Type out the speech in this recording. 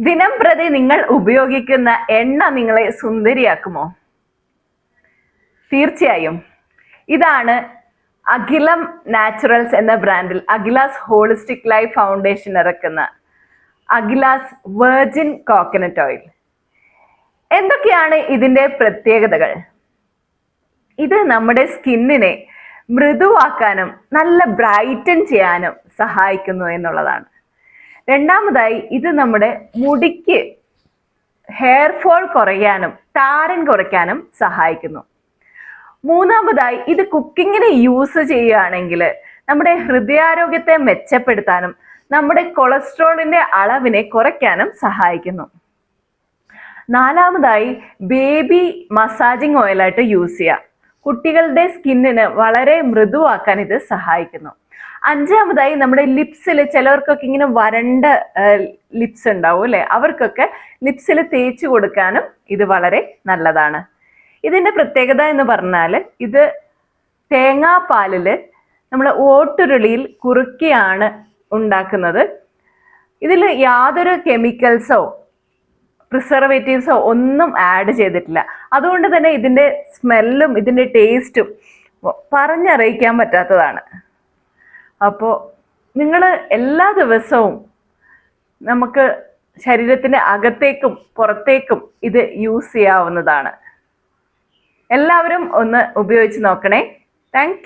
ദിനം പ്രതി നിങ്ങൾ ഉപയോഗിക്കുന്ന എണ്ണ നിങ്ങളെ സുന്ദരിയാക്കുമോ? തീർച്ചയായും. ഇതാണ് അഖിലം നാച്ചുറൽസ് എന്ന ബ്രാൻഡിൽ അഖിലാസ് ഹോളിസ്റ്റിക് ലൈഫ് ഫൗണ്ടേഷൻ ഇറക്കുന്ന അഖിലാസ് വെർജിൻ കോക്കനട്ട് ഓയിൽ. എന്തൊക്കെയാണ് ഇതിന്റെ പ്രത്യേകതകൾ? ഇത് നമ്മുടെ സ്കിന്നിനെ മൃദുവാക്കാനും നല്ല ബ്രൈറ്റൻ ചെയ്യാനും സഹായിക്കുന്നു എന്നുള്ളതാണ്. രണ്ടാമതായി ഇത് നമ്മുടെ മുടിക്ക് ഹെയർ ഫോൾ കുറയാനും താരൻ കുറയ്ക്കാനും സഹായിക്കുന്നു. മൂന്നാമതായി ഇത് കുക്കിങ്ങിന് യൂസ് ചെയ്യുകയാണെങ്കിൽ നമ്മുടെ ഹൃദയാരോഗ്യത്തെ മെച്ചപ്പെടുത്താനും നമ്മുടെ കൊളസ്ട്രോളിന്റെ അളവിനെ കുറയ്ക്കാനും സഹായിക്കുന്നു. നാലാമതായി ബേബി മസാജിങ് ഓയിലായിട്ട് യൂസ് ചെയ്യുക. കുട്ടികളുടെ സ്കിന്നിന് വളരെ മൃദുവാക്കാൻ ഇത് സഹായിക്കുന്നു. അഞ്ചാമതായി നമ്മുടെ ലിപ്സിൽ ചിലവർക്കൊക്കെ ഇങ്ങനെ വരണ്ട ലിപ്സ് ഉണ്ടാവും അല്ലെ? അവർക്കൊക്കെ ലിപ്സിൽ തേച്ച് കൊടുക്കാനും ഇത് വളരെ നല്ലതാണ്. ഇതിന്റെ പ്രത്യേകത എന്ന് പറഞ്ഞാൽ ഇത് തേങ്ങാപ്പാലിൽ നമ്മൾ ഓട്ടുരുളിയിൽ കുറുക്കിയാണ് ഉണ്ടാക്കുന്നത്. ഇതിൽ യാതൊരു കെമിക്കൽസോ പ്രിസർവേറ്റീവ്സോ ഒന്നും ആഡ് ചെയ്തിട്ടില്ല. അതുകൊണ്ട് തന്നെ ഇതിന്റെ സ്മെല്ലും ഇതിന്റെ ടേസ്റ്റും പറഞ്ഞറിയിക്കാൻ പറ്റാത്തതാണ്. അപ്പോൾ നിങ്ങൾ എല്ലാ ദിവസവും നമുക്ക് ശരീരത്തിന്റെ അകത്തേക്കും പുറത്തേക്കും ഇത് യൂസ് ചെയ്യാവുന്നതാണ്. എല്ലാവരും ഒന്ന് ഉപയോഗിച്ച് നോക്കണേ. താങ്ക്